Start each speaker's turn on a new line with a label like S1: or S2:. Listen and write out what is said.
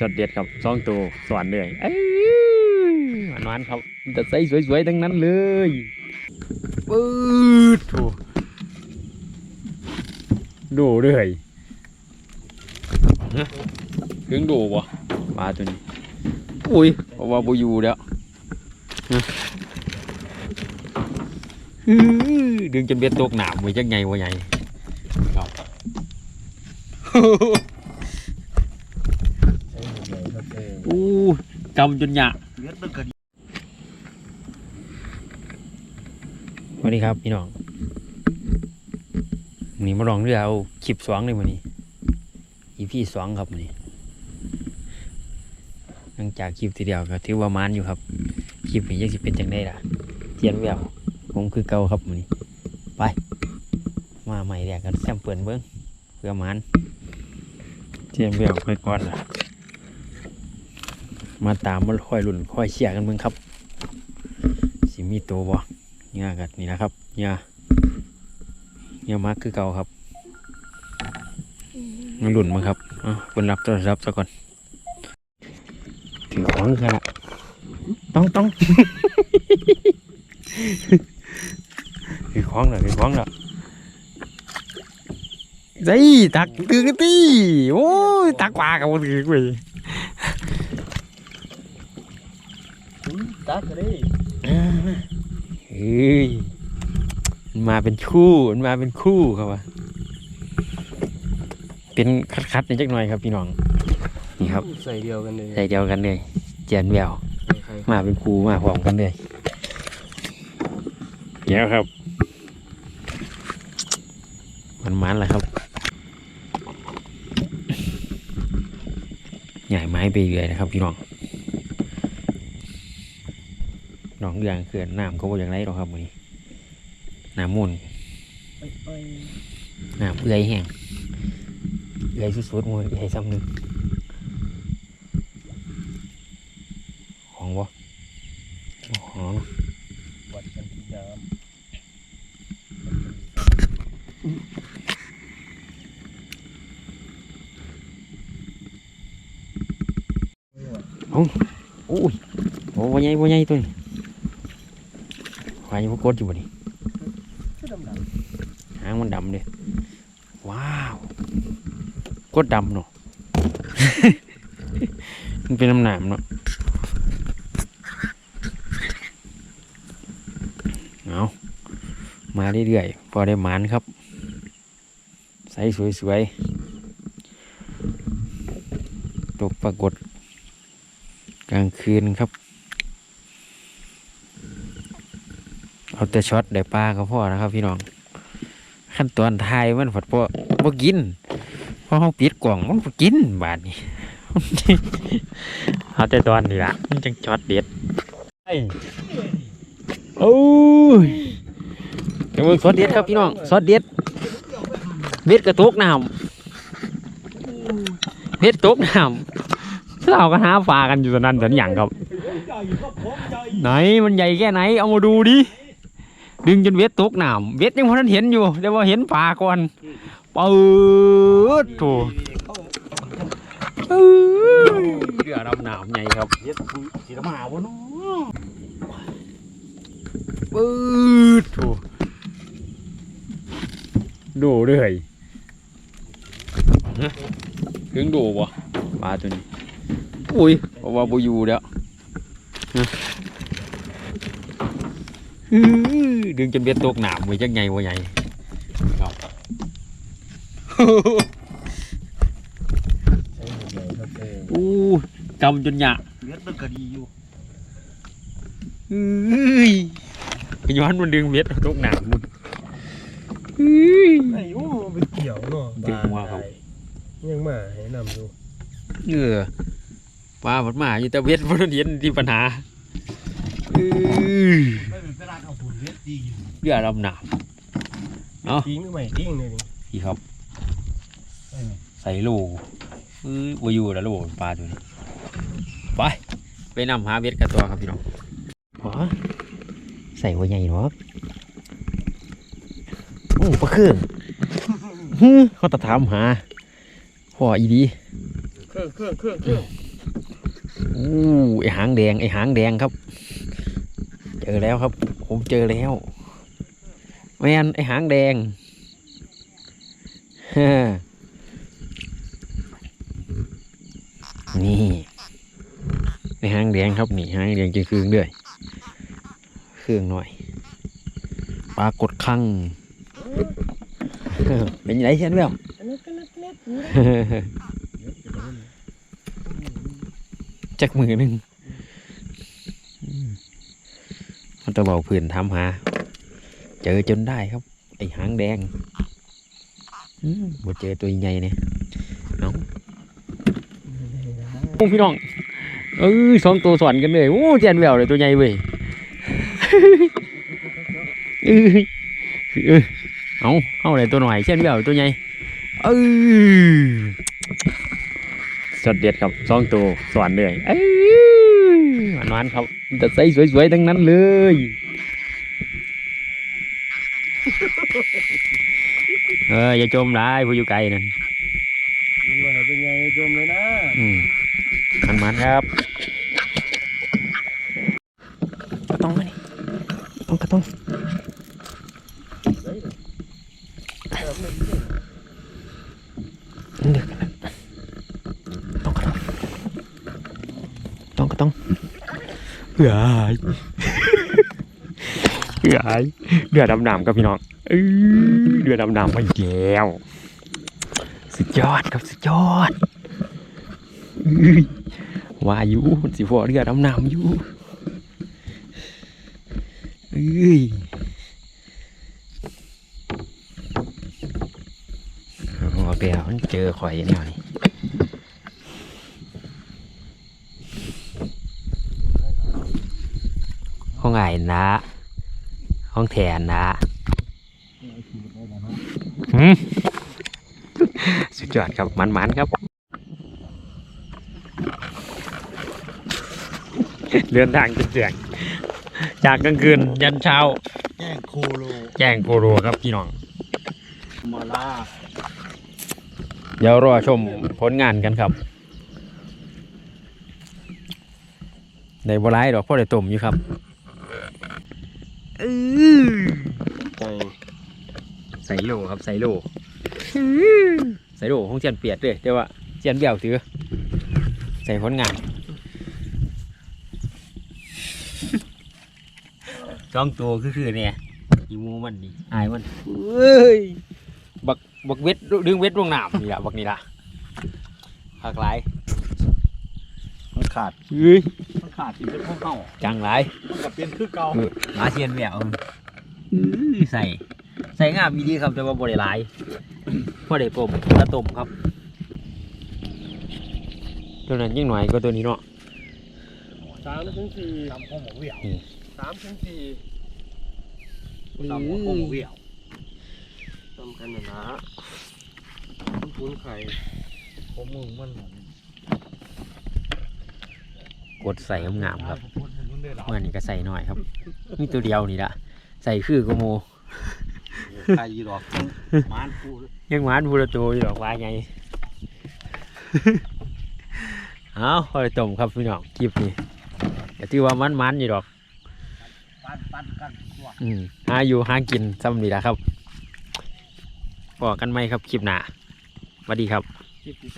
S1: สดเด็ดครับสองตัวสอนเลยเอ้ยหวานๆครับแต่ใส่สวยๆทั้งนั้นเลยปื๊ดโถดูเลยฮะถึงดูบ่ปลาตัวนี้อุ้ยเพราะว่าบ่อยู่แล้วฮะอื้อดึงจนเบ็ดตกหนามไว้จังไงวะไงครับ กำจนหยะ
S2: วันก็ดี
S1: สวัสดีครับพี่น้องวันนี้มาลองเรือเอาคลิปสองเลยวันนี้อีพี่สองครับวันนี้หลังจากคลิปทีเดียวก็ถือว่ามานอยู่ครับคลิปนี้ยังสิเป็นจังได้ล่ะเทียนแววผมคือเก่าครับวันนี้ ไป มาใหม่แรกกันแซมเปิลเบิ้งเพื่อมานเทียนแววค่อยก่อนล่ะ มาตามมาค่อยรุ่นค่อยเชียร์กันเบิ่งครับ สิมีตัวบ่เนี่ยกันี่นะครับเนี่ยเนี่ยมากคือเก่าครับมารุ่นมาครับอะคนรับโทรศัพท์ซะก่อนถือของกันละต้องต้องถือของเหรอถือของเหรอไอ้ตักตือกันตีโอ้ยตักปลากับมันถือไป
S2: ตักก็ได้
S1: เฮ้ยมันมาเป็นคู่มันมาเป็นคู่ครับวะเป็นคัดๆในจักหน่อยครับพี่น้อง นี่ครับ
S2: ใส่เดียวกันเลย
S1: ใจเดียวกันเลยเจียนแวว
S2: ใคร
S1: มาเป็นคู่มาพร้อมกันเลยเดี๋ยวครับ มันมันแหละครับ ใหญ่ไม้ไปเรื่อยนะครับพี่น้องน้ องเรืองเขื่อนน้ำเขาบอกอย่างไรหรอกครับวันนี้น้ำมูลน้ำเอื่อยแห้งเอื่อยสุดๆมือเอื่อยซ้ำหนึ่งของบ่ของ
S2: วัดกันที่น้
S1: อุ้ยโอ้บ่ใหญ่บ่ใหญ่ตัวนี้ ควายมันกดอยู่บ่นี่ำ
S2: ก็ดำด
S1: หางมันดำเลยว้าวกดดำเนาะมันเป็นน้ำหนามเนาะเอามาเรื่อยๆพอได้หมานครับ ใสสวยๆตกปรากฏกลางคืนครับ เอาแต่ช็อตได้ปลาก็พอนะครับพี่น้องขั้นตอนทายมันผัดพอบ่กินเพราะเขาปิดกล่องมันบ่กินบาดนี้เอาแต่ตอนนี้ละมันจังช็อตเด็ดไอ้โอ้ยเดี๋ยวมึงซอสเด็ดครับพี่น้องซอสเด็ดเบ็ดกระตุกน้ำเบ็ดตกน้ำเราก็หาปลากันอยู่ตอนนั้นตอนอย่างครับ ไหนมันใหญ่แค่ไหนเอามาดูดิ ดึงจนเวทตกน้ำเวทยังพอนั้นเห็นอยู่เดี๋ยวว่าเห็นปลาก่อนเปิดโถเอ้ยเรือดำน้ำใหญ่ครับำ
S2: เย็ดคุยสีน้ำหาวะเนาะ
S1: ปืดโถดูเลยถึงดูบ่ปลาตัวนี้อุ้ยเพราะว่าบ่อยู่แล้วฮะอื้อ ดึงจนเบ็ดตกหนามไว้จังไงวะ
S2: ใหมดเลยครับอู้
S1: กำจนหยะ
S2: เลือดมันก็ดีอยู่
S1: เอ้ยย้อนมันดึงเบ็ดตกหนามมันเอ้ย
S2: ไอ้โอ้มันเป็นเกี่ยวเนาะ
S1: ถึงว่าครับ
S2: ยังมาให้นำดู
S1: เออปลาผัดมาอยู่แต่เบ็ดมันเห็นที่ปัญหาเอ้ย
S2: ไม่เป็นเวลาเอาผุนเลือดดีอยู่
S1: เรือดำหนามเอ้า
S2: ทิ้งหรือไม่ทิ้งเลยนี่
S1: พี่ครับ
S2: ใช่ไหม
S1: ใส่ลูกเอ้ยบ่อยู่แล้วลูกปลาตัวนี้ไปไปนำหาเบ็ดกันตัวครับพี่น้องหอใส่หัวใหญ่หรอกโอ้ปลาเครื่องฮึเขาตะถามหาพ่ออีดี
S2: เครื่องเครื่องเครื่องเครื่อง
S1: อู้ไอหางแดงไอหางแดงครับ เจอแล้วครับ ผมเจอแล้ว แมนไอหางแดงนี่ไอหางแดงครับนี่หางแดงจะคืองด้วยเครื่องหน่อยปลากดคังเป็นยังไงเช่นแบบจักมือหนึ่งมมันจะบอกเพื่อนทำหา เจอจนได้ครับ ไอหางแดงอืมบ่เจอตัวใหญ่เนี่ยน้องโอ้พี่น้องเอ้ยสองตัวสอนกันเลยโอ้เจนแววเลยตัวใหญ่เว้ยเอ้ยเอ้ยเอาเอาเลยตัวหน่อยเช่นแววตัวใหญ่เอ้ยสดเด็ดครับสองตัวสวนเลยเอ้ยหวานๆครับแต่ใสสวยๆทั้งนั้นเลย เอออย่าจมร้ายผู้อยู่ไกลนั่น
S2: มันว่าเป็นไงจมเลยนะ
S1: อืมมันมันๆครับกระต้องมาดิต้องกระต้องเด็กนะต้องกระต้องต้องกระต้องเหื่อย เหื่อเดือดดำๆครับพี่น้องเดือดดำๆไปแก้วสุดยอดครับสุดยอดว่าอยู่สิพอเรือดำน้ำอยู่เอ้ยบอกเดียวมันเจอข่อยแนวนี้ห้องไงนะ ห้องแทนนะหืมสุดยอดครับมันๆครับเดินทางจนเสียงจากกลางคืนยันเช้า
S2: แจ้งโคโล
S1: แจ้งโกโรครับพี่น้อง
S2: มาลา
S1: เดี๋ยวรอชมผลงานกันครับในบัวไร้ดอกพ่อได้ต้มอยู่ครับ อื้อ
S2: ใจ
S1: ใส่โลครับใส่โลใส่โลของเจียนเปียดเลยแต่ว่าเจียนเบี้ยวถือ ใส่ผลงานจ้องตัวคือคือเนี่ยอีหมูมันนี่อายมันเอ้ยบักบักเวทดึงเวทลงน้ำนี่ละบักนี่ละหักหลาย
S2: มันขาด
S1: เอ้ย
S2: มัน ขาดที่เป็นพวกเข้า
S1: จังหลาย
S2: มันกับเป็นคือเก่า
S1: หมาเชียนแหววอื้อใส่ใส่งามดีครับแต่ว่าบริหลายพอได้ต้มกระต้มครับ ตัวนั้นยิ่งหน่อยก็ตัวนี้เนาะ
S2: สามถึงสี่สามข้อหมูเหวี่ยว
S1: อืม
S2: สามถึงสี่สามข้อหมูเหวี่ยวทำกันนะนะมันคุ้นไข่ผมมึงมัน
S1: กดใส่งามๆครับเมื่อนี้ก็ใส่หน่อยครับนี่ตัวเดียวนี่ละใส่คือก็โม
S2: ไข่ยีดอกมานพูด
S1: ยังหวานพูดตัวอยู่หรอกว่าไงเอาพอได้ต้มครับพี่น้องคลิปนี้แต่ที่ว่ามันมันๆอยู่ดอก
S2: ปั้นปั้นกันตัว
S1: อืมหาอยู่หากินซ้ำนี่แหละครับบอกกันไหมครับคลิปหน้าสวัสดีครับ
S2: คิด